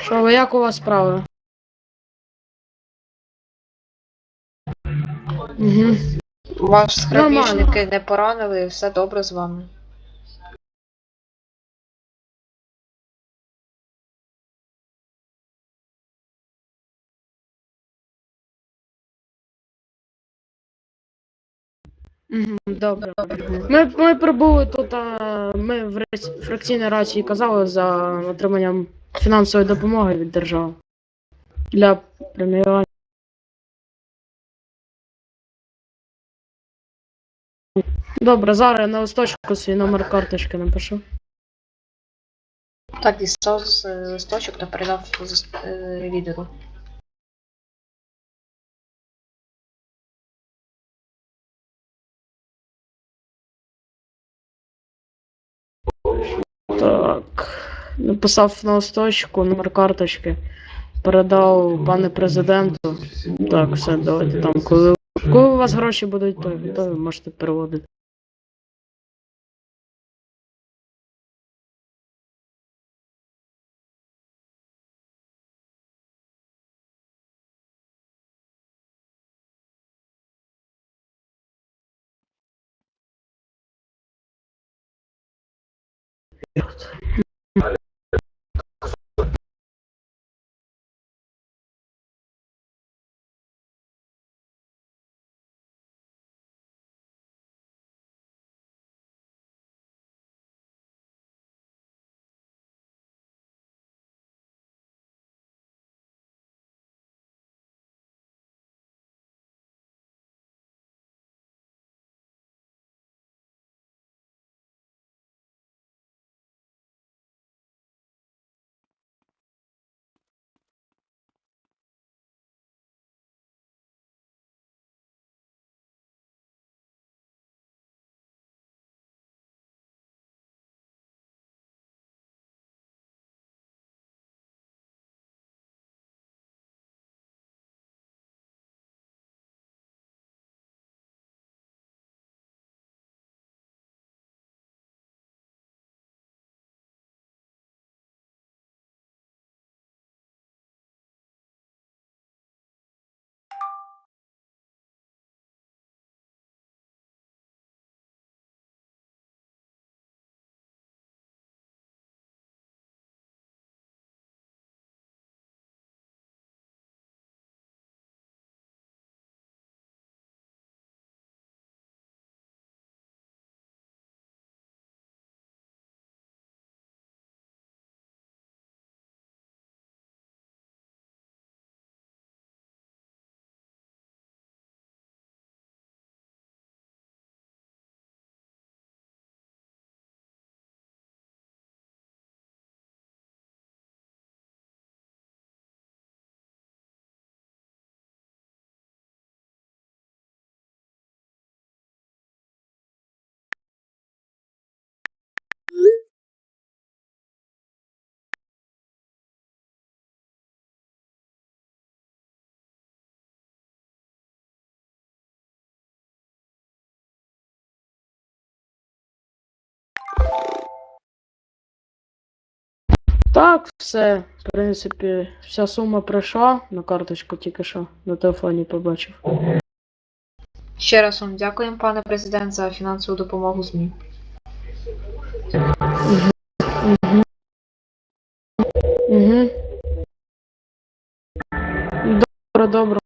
Що ви, як у вас справи? Угу. Вас грабіжники не поранили, все добре з вами. Угу, добре. Ми, ми прибули тут, а, ми в фракційній рації казали за отриманням фінансової допомоги від держави. Для преміювання. Добре, зараз я на листочку свій номер карточки напишу. Так, дістав з е, листочок та передав зас- е, лідеру. Так. Написав на листочку номер карточки. Передав пане президенту. Так, все, давайте там. Коли, коли у вас гроші будуть, то, то можете переводити. Так, все. В принципі, вся сума прийшла на карточку тільки що на телефоні побачив. Ще раз вам дякуємо, пане президент, за фінансову допомогу ЗМІ. Угу. Добре, добре.